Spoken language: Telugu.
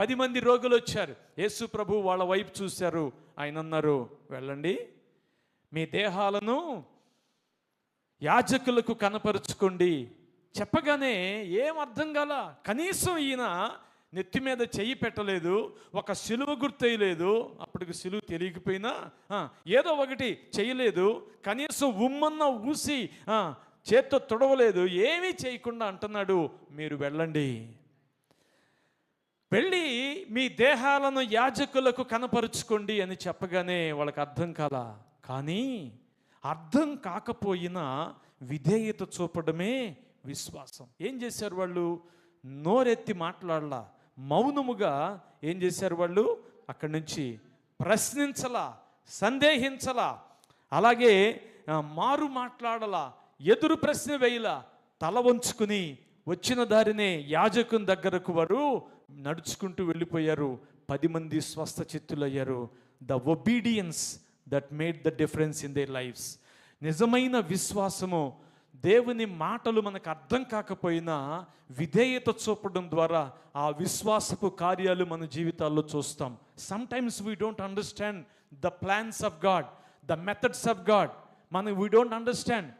పది మంది రోగులు వచ్చారు. యేసు ప్రభు వాళ్ళ వైపు చూశారు. ఆయన అన్నారు వెళ్ళండి. మీ దేహాలను యాజకులకు కనపరుచుకోండి. చెప్పగానే ఏం అర్థం కాల కనీసం ఈయన నెత్తి మీద చెయ్యి పెట్టలేదు ఒక సిలువ గుర్తేయలేదు అప్పటికి సిలువ తెలియకపోయినా ఏదో ఒకటి చేయలేదు కనీసం ఉమ్మన్న ఊసి చేత్తో తుడవలేదు. ఏమీ చేయకుండా అంటున్నాడు మీరు వెళ్ళండి. మీ దేహాలను యాజకులకు కనపరుచుకోండి అని చెప్పగానే వాళ్ళకి అర్థం కాల. కానీ అర్థం కాకపోయినా విధేయత చూపడమే విశ్వాసం. ఏం చేశారు వాళ్ళు? నోరెత్తి మాట్లాడలా. మౌనముగా ఏం చేశారు వాళ్ళు? అక్కడి నుంచి ప్రశ్నించలా సందేహించలా అలాగే మారు మాట్లాడలా ఎదురు ప్రశ్న వేయలా తల వంచుకుని వచ్చిన దారినే యాజకుని దగ్గరకు వారు నడుచుకుంటూ వెళ్ళిపోయారు. పది మంది స్వస్థ చిత్తులయ్యారు the obedience that made the difference in the lives నిజమైన విశ్వాసము దేవుని మాటలు మనకు అర్థం కాకపోయినా విధేయత చూపడం ద్వారా ఆ విశ్వాసపు కార్యాలు మన జీవితాల్లో చూస్తాం. Sometimes we don't understand the plans of God the methods of God మనం వీ డోంట్ అండర్స్టాండ్